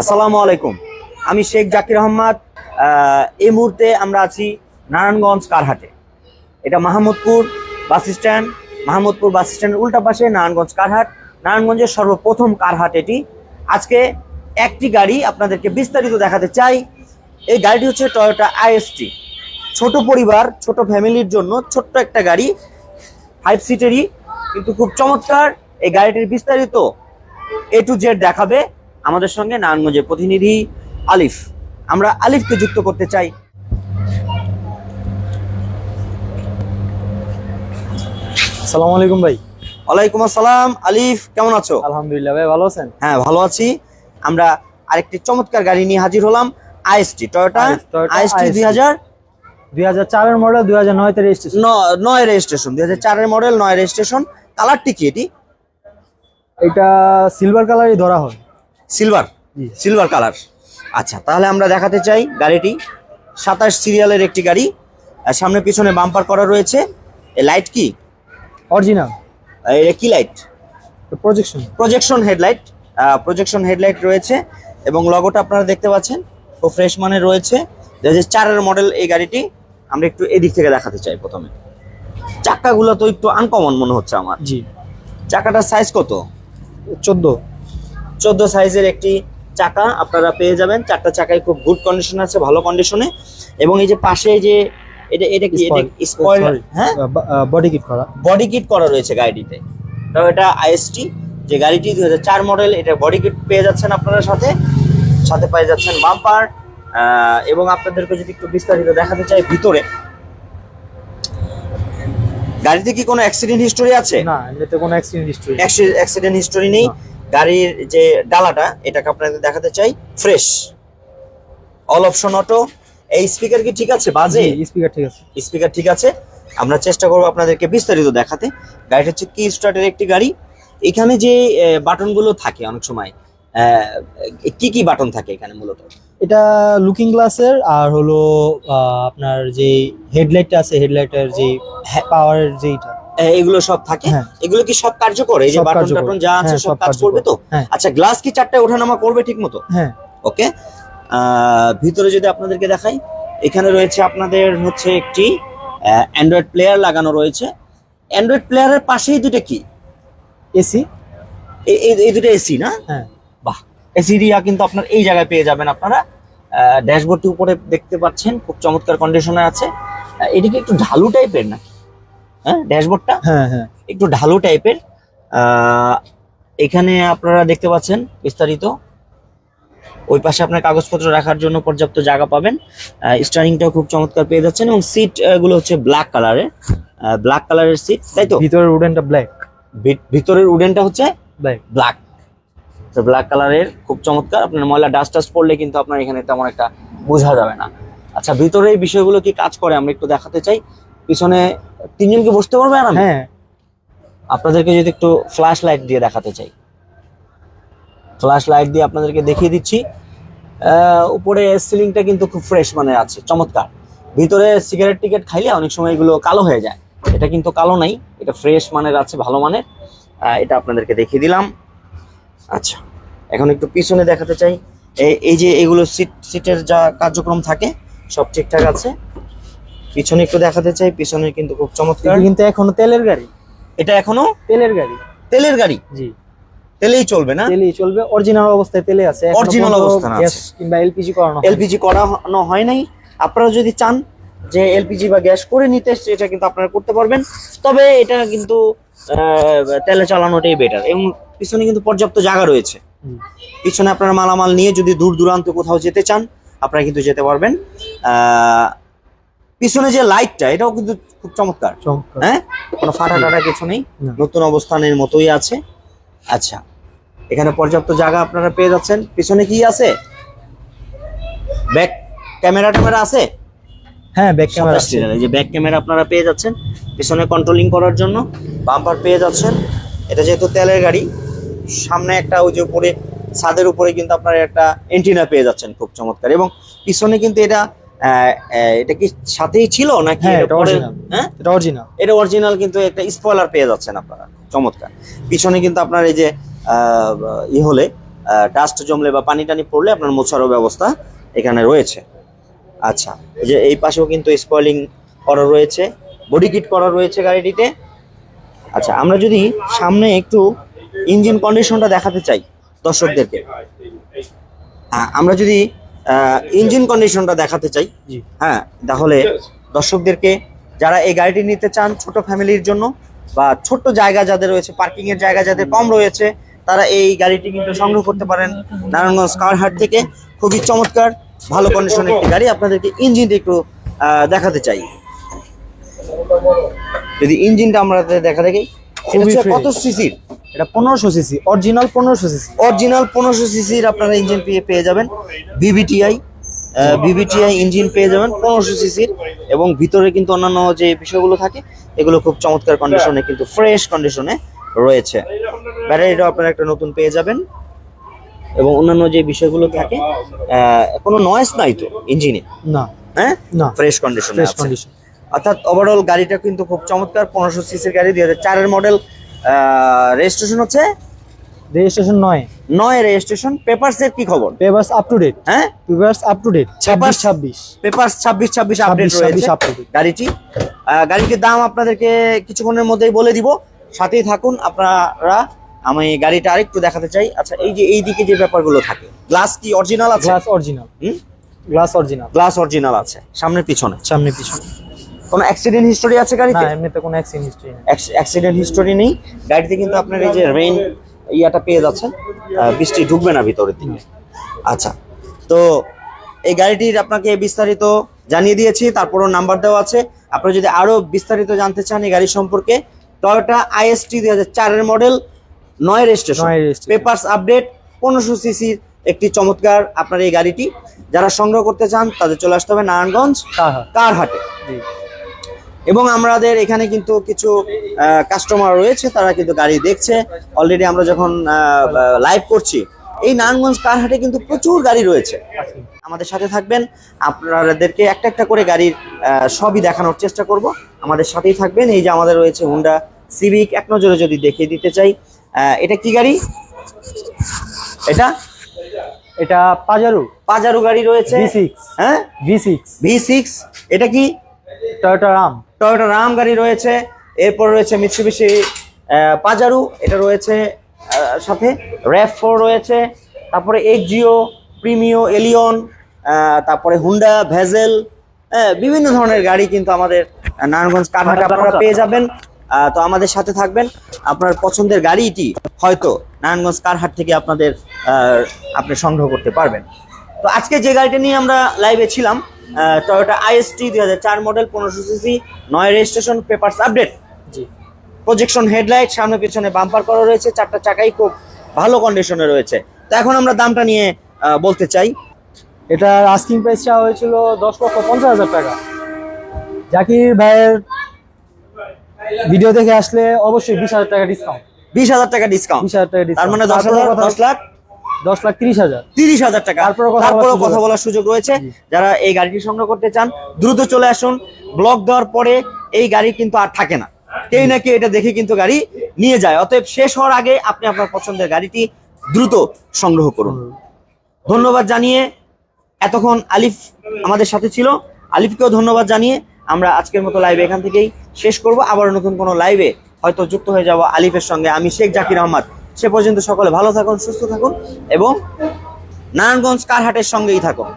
আসসালামু আলাইকুম। আমি শেখ জাকির আহমদ এই মুহূর্তে আমরা আছি নারায়ণগঞ্জ কারহাটে। এটা Mahmudpur bus stand. Mahmudpur bus স্ট্যান্ডের উল্টা পাশে নারায়ণগঞ্জ কারহাট। নারায়ণগঞ্জের সর্বপ্রথম কারহাট এটি। আজকে একটি গাড়ি আপনাদেরকে বিস্তারিত দেখাতে চাই। এই গাড়িটি হচ্ছে টয়োটা আইএসটি ছোট পরিবার, ছোট ফ্যামিলির জন্য ছোট্ট একটা গাড়ি ফাইভ সিটেরই কিন্তু খুব চমৎকার। এই গাড়িটির বিস্তারিত এ টু জেড দেখাবে। আমাদের সঙ্গে নারায়ণগঞ্জের প্রতিনিধি আলিফ। আমরা আলিফকে যুক্ত করতে চাই। সালাম আলাইকুম ভাই। ওয়ালাইকুম আসসালাম আলিফ কেমন আছো? আলহামদুলিল্লাহ ভাই ভালো আছেন? হ্যাঁ ভালো আছি। আমরা আরেকটি চমৎকার গাড়ি নিয়ে হাজির হলাম আইএসটি টয়োটা আইএসটি দুই হাজার দুই হাজার চারের মডেল দুই হাজার নয়তে রেজিস্ট্রেশন নয় রেজিস্ট্রেশন দুই হাজার চারের মডেল নয় রেজিস্ট্রেশন কালারটি কি এটি? এটা সিলভার কালারই ধরা হয়। সিলভার সিলভার কালার আচ্ছা তাহলে আমরা দেখাতে চাই গাড়িটি। সাতাশ সিরিয়ালের একটি গাড়ি। সামনে পিছনে বাম্পার করা রয়েছে। লাইট কি? অরিজিনাল কি light projection projection headlight projection headlight রয়েছে এবং লগোটা আপনারা দেখতে পাচ্ছেন। খুব ফ্রেশ মানের রয়েছে। দু হাজার চারের মডেল এই গাড়িটি। আমরা একটু এদিক থেকে দেখাতে চাই প্রথমে। চাকাগুলো তো একটু আনকমন মনে হচ্ছে আমার। জি। চাকাটার সাইজ কত? চোদ্দ। চোদ্দ সাইজের একটি চাকা আপনারা পেয়ে যাবেন। চারটা চাকায় খুব গুড কন্ডিশন আছে ভালো কন্ডিশনে এবং এই যে পাশে যে এটা এটা কি? এটা স্পয়েল হ্যাঁ? বডি কিট করা। বডি কিট করা রয়েছে গাড়িটিতে। তো এটা আইএসটি যে গাড়িটি চার মডেল এটা বডি কিট পেয়ে যাচ্ছেন আপনারা সাথে। সাথে পেয়ে যাচ্ছেন বাম্পার এবং আপনাদেরকে যদি একটু বিস্তারিত দেখাতে চাই ভিতরে। গাড়িতে কি কোনো অ্যাক্সিডেন্ট হিস্টোরি আছে? না এতে কোনো অ্যাক্সিডেন্ট হিস্ট্রি অ্যাক্সিডেন্ট হিস্টোরি নেই। গাড়ির যে ডালাটা এটাকে আপনাদের দেখাতে চাই ফ্রেশ অল অপশন অটো এই স্পিকার কি ঠিক আছে? বাজে? স্পিকার ঠিক আছে। স্পিকার ঠিক আছে। আমরা চেষ্টা করব আপনাদেরকে বিস্তারিত দেখাতে। গাড়িটা হচ্ছে কি স্টার্টের একটি গাড়ি। এখানে যে বাটনগুলো থাকে অনেক সময় কি কি বাটন থাকে এখানে মূলত? এটা লুকিং গ্লাসের আর হলো আপনার যে হেডলাইটটা আছে হেডলাইটের যে পাওয়ারের যেইটা। আহ, এগুলো সব থাকে। হ্যাঁ। এগুলো কি সব কার্যকর? এই যে বাটন টাটন যা আছে হ্যাঁ, সব কাজ করবে তো? হ্যাঁ। আচ্ছা গ্লাস কি চারটে ওঠানামা করবে ঠিক মতো হ্যাঁ। ওকে। ভিতরে যদি আপনাদেরকে দেখাই এখানে রয়েছে আপনাদের হচ্ছে একটি অ্যান্ড্রয়েড প্লেয়ার লাগানো রয়েছে। অ্যান্ড্রয়েড প্লেয়ারের পাশেই দুটো কি? এসি এই- দুটো এসি না? হ্যাঁ। বাহ। এসি রিয়া কিন্তু আপনার এই জায়গায় পেয়ে যাবেন আপনারা। ড্যাশবোর্ডটি উপরে দেখতে পাচ্ছেন খুব চমৎকার কন্ডিশনে আছে। এটা কি একটু ঢালু টাইপের নাকি? হ্যাঁ ড্যাশবোর্ডটা? হ্যাঁ হ্যাঁ। একটু ঢালু টাইপের। এখানে আপনারা দেখতে পাচ্ছেন বিস্তারিত। ওই পাশে আপনার কাগজপত্র রাখার জন্য পর্যাপ্ত জায়গা পাবেন। স্টারিংটাও খুব চমৎকার পেয়ে যাচ্ছেন এবং সিটগুলো হচ্ছে ব্ল্যাক কালারের ব্ল্যাক কালারের সিট তাই তো? ভিতরের উডেনটা ব্ল্যাক ভিতরের উডেনটা হচ্ছে ব্ল্যাক ব্ল্যাক তো ব্ল্যাক কালারের খুব চমৎকার। আপনার ময়লা ডাস্ট টাস্ট পড়লে কিন্তু আপনার এখানে তেমন একটা বোঝা যাবে না। আচ্ছা ভিতরে এই বিষয়গুলো কি কাজ করে? আমরা একটু দেখাতে চাই। পিছনে তিনজনকে বসতে পারবে আরামে হ্যাঁ। আপনাদেরকে যদি একটু ফ্ল্যাশ লাইট দিয়ে দেখাতে চাই। ফ্ল্যাশ লাইট দিয়ে আপনাদেরকে দেখিয়ে দিচ্ছি। উপরে সিলিংটা কিন্তু খুব ফ্রেশ মানে আছে চমৎকার। ভিতরে সিগারেট টিকেট খাইলে অনেক সময় এগুলো কালো হয়ে যায়। এটা কিন্তু কালো নাই এটা ফ্রেশ মানের আছে ভালো মানের। এটা আপনাদেরকে দেখিয়ে দিলাম। আচ্ছা এখন একটু পিছনে দেখাতে চাই। এই- এই যে এগুলো সিট সিটের যা কার্যক্রম থাকে সব ঠিকঠাক আছে? পিছনে একটু দেখাতে চাই পিছনে কিন্তু খুব চমৎকার। কিন্তু এখনও তেলের গাড়ি। এটা এখনও? তেলের গাড়ি। তেলের গাড়ি? জি। তেলেই চলবে না? তেলেই চলবে। অরিজিনাল অবস্থায় তেলে আছে। অরিজিনাল অবস্থানে গ্যাস কিংবা এলপিজি করানো এলপিজি করানো হয় নাই। আপনারা যদি চান যে এলপিজি বা গ্যাস করে নিতে সেটা কিন্তু আপনারা করতে পারবেন। তবে এটা কিন্তু আহ, তেলে চালানোটাই বেটার এবং পিছনে কিন্তু পর্যাপ্ত জায়গা রয়েছে। পিছনে আপনারা মালামাল নিয়ে যদি দূর দূরান্ত কোথাও যেতে চান আপনারা কিন্তু যেতে পারবেন। আহ, পিছনে যে লাইটটা এটাও কিন্তু খুব চমৎকার। হ্যাঁ? কোনো ফাটা টাটা কিছু নেই। নতুন অবস্থানের মতোই আছে। আচ্ছা এখানে পর্যাপ্ত জায়গা আপনারা পেয়ে যাচ্ছেন। পিছনে কি আছে? ব্যাক ক্যামেরা ট্যামেরা আছে? হ্যাঁ ব্যাক ক্যামেরা এই যে ব্যাক ক্যামেরা আপনারা পেয়ে যাচ্ছেন। পিছনে কন্ট্রোলিং করার জন্য বাম্পার পেয়ে যাচ্ছেন। এটা যেহেতু তেলের গাড়ি সামনে একটা ওই যে উপরে ছাদের উপরে কিন্তু আপনারা একটা এন্টিনা পেয়ে যাচ্ছেন। খুব চমৎকার। এবং পিছনে কিন্তু এটা এটা কি সাথেই ছিল নাকি হ্যাঁ, এটা। হ্যাঁ? অরিজিনাল এটা অরিজিনাল কিন্তু একটা স্পয়লার পেয়ে যাচ্ছেন আপনারা। চমৎকার। পিছনে কিন্তু আপনার এই যে ই হলে ডাস্ট জমলে বা পানি টানি পড়লে আপনার মোছারও ব্যবস্থা এখানে রয়েছে। আচ্ছা এই যে এই পাশেও কিন্তু স্পয়লিং করা রয়েছে। বডি কিট করা রয়েছে গাড়িটিতে। আচ্ছা আমরা যদি সামনে একটু ইঞ্জিন কন্ডিশনটা দেখাতে চাই দর্শকদেরকে। আমরা যদি ইঞ্জিন কন্ডিশনটা দেখাতে চাই। জি। হ্যাঁ তাহলে দর্শকদেরকে যারা এই গাড়িটি নিতে চান ছোট ফ্যামিলির জন্য বা ছোট্ট জায়গা যাদের রয়েছে পার্কিং এর জায়গা যাদের কম রয়েছে তারা এই গাড়িটি কিন্তু সংগ্রহ করতে পারেন নারায়ণগঞ্জ কারহাট থেকে। খুবই চমৎকার ভালো কন্ডিশনের একটি গাড়ি আপনাদেরকে ইঞ্জিনটা একটু আহ, দেখাতে চাই। যদি ইঞ্জিনটা আমরা দেখা দেখি। কত সিসির এটা পনেরোশো সিসি অরিজিনাল পনেরোশো সিসি অরিজিনাল পনেরোশো সিসির আপনারা ইঞ্জিন পেয়ে পেয়ে যাবেন। বিবিটিআই বিবিটিআই ইঞ্জিন পেয়ে যাবেন পনেরোশো সিসির এবং ভিতরে কিন্তু অন্যান্য যে বিষয়গুলো থাকে এগুলো খুব চমৎকার কন্ডিশনে কিন্তু ফ্রেশ কন্ডিশনে রয়েছে। ব্যাটারিটাও আপনারা একটা নতুন পেয়ে যাবেন। এবং অন্যান্য যে বিষয়গুলো থাকে কোনো নয়েস নাই তো ইঞ্জিনে না। হ্যাঁ? না। ফ্রেশ কন্ডিশনে ফ্রেশ আছে। কন্ডিশন অর্থাৎ ওভারঅল গাড়িটা কিন্তু খুব চমৎকার পনেরোশো সিসির গাড়ি দুই হাজার চারের মডেল রেজিস্ট্রেশন হচ্ছে? রেজিস্ট্রেশন নয়। নয় রেজিস্ট্রেশন পেপারস এর কি খবর? পেপার্স আপ টু ডেট হ্যাঁ? পেপার্স আপ টু ডেট ছাব্বিশ ছাব্বিশ। পেপারস ছাব্বিশ ছাব্বিশ আপডেট 26 রয়েছে। গাড়িটি গাড়িটির দাম আপনাদেরকে কিছুক্ষণের মধ্যেই বলে দিব। সাথেই থাকুন আপনারা আমি গাড়িটা আরেকটু দেখাতে চাই। আচ্ছা এই যে এই দিকে যে ব্যাপারগুলো থাকে গ্লাস কি অরিজিনাল আছে? গ্লাস অরিজিনাল হুম? গ্লাস অরিজিনাল গ্লাস অরিজিনাল আছে সামনের পিছনে। সামনে পিছনে। কোনো অ্যাক্সিডেন্ট হিস্টোরি আছে না গাড়িতে এমনিতে কোনো অ্যাক্সিডেন্ট হিস্ট্রি নেই। অ্যাক্সিডেন্ট হিস্টোরি নেই। গাড়িতে কিন্তু আপনার এই যে রেইন ইয়াটা পেয়ে যাচ্ছেন। বৃষ্টি ঢুকবে না ভিতরের দিকে। আচ্ছা তো এই গাড়িটির আপনাকে বিস্তারিত জানিয়ে দিয়েছি তারপরও নাম্বার দেওয়া আছে। আপনি যদি আরও বিস্তারিত জানতে চান এই গাড়ি সম্পর্কে টয়োটা আইএসটি দুই হাজার চারের মডেল নয় রেজিস্ট্রেশন। পেপারস আপডেট পনেরোশো সিসির একটি চমৎকার আপনার এই গাড়িটি। যারা সংগ্রহ করতে চান তাদের চলে আসতে হবে নারায়ণগঞ্জ কারহাটে এবং আমাদের এখানে কিন্তু কিছু কাস্টমার রয়েছে তারা কিন্তু গাড়ি দেখছে। অলরেডি আমরা যখন লাইভ করছি এই নারায়ণগঞ্জ কারহাটে কিন্তু প্রচুর গাড়ি রয়েছে। আমাদের সাথে থাকবেন আপনাদেরকে একটা একটা করে গাড়ির সবই দেখানোর চেষ্টা করব। আমাদের সাথেই থাকবেন এই যে আমাদের রয়েছে হুন্ডা সিভিক এক নজরে যদি দেখিয়ে দিতে চাই এটা কি গাড়ি? এটা? এটা পাজারু। পাজারু গাড়ি রয়েছে। ভি সিক্স হ্যাঁ? ভি সিক্স ভি সিক্স এটা কি? টয়োটা রাম টয়োটা রাম গাড়ি রয়েছে এরপর রয়েছে মিৎসুবিশি পাজারু এটা রয়েছে সাথে র্যাপ ফোর রয়েছে তারপরে এক্সজিও প্রিমিও এলিয়ন তারপরে হুন্ডা ভেজেল বিভিন্ন ধরনের গাড়ি কিন্তু আমাদের নারায়ণগঞ্জ কারহাটে আপনারা পেয়ে যাবেন। আহ, তো আমাদের সাথে থাকবেন। আপনার পছন্দের গাড়িটি হয়তো নারায়ণগঞ্জ কারহাট থেকে আপনাদের আহ, আপনি সংগ্রহ করতে পারবেন। তো আজকে যে গাড়িটা নিয়ে আমরা লাইভে ছিলাম টয়োটা আইএসটি দুই হাজার চার মডেল পনেরোশো সিসি নয় রেজিস্ট্রেশন পেপারস আপডেট জি। প্রজেকশন হেডলাইট সামনে পিছনে বাম্পার করা রয়েছে চারটা চাকাই খুব ভালো কন্ডিশনে রয়েছে। তো এখন আমরা দামটা নিয়ে বলতে চাই। এটার আস্কিং প্রাইস চাওয়া হয়েছিল দশ লক্ষ পঞ্চাশ হাজার টাকা। জাকির ভাইয়ের ভিডিও দেখে আসলে অবশ্যই বিশ হাজার টাকা ডিসকাউন্ট বিশ হাজার টাকা ডিসকাউন্ট বিশ হাজার টাকা তার মানে দশ হাজার দশ লাখ। দশ লাখ তিরিশ হাজার। তিরিশ হাজার টাকা। তারপরেও কথা বলার সুযোগ রয়েছে। যারা এই গাড়িটি সংগ্রহ করতে চান দ্রুত চলে আসুন। ব্লক দেওয়ার পরে এই গাড়ি কিন্তু আর থাকে না। কেউ নাকি এটা দেখে কিন্তু গাড়ি নিয়ে যায়। অতএব শেষ হওয়ার আগে আপনি আপনার পছন্দের গাড়িটি দ্রুত সংগ্রহ করুন। ধন্যবাদ জানিয়ে এতক্ষণ আলিফ আমাদের সাথে ছিল। আলিফকেও ধন্যবাদ জানিয়ে আমরা আজকের মতো লাইভ এখান থেকেই শেষ করব। আবার নতুন কোনো লাইভে হয়তো যুক্ত হয়ে যাব আলিফের সঙ্গে আমি শেখ জাকির আহমদ। সে পর্যন্ত সকলে ভালো থাকুন সুস্থ থাকুন এবং নারায়ণগঞ্জ কারহাটের সঙ্গেই থাকুন।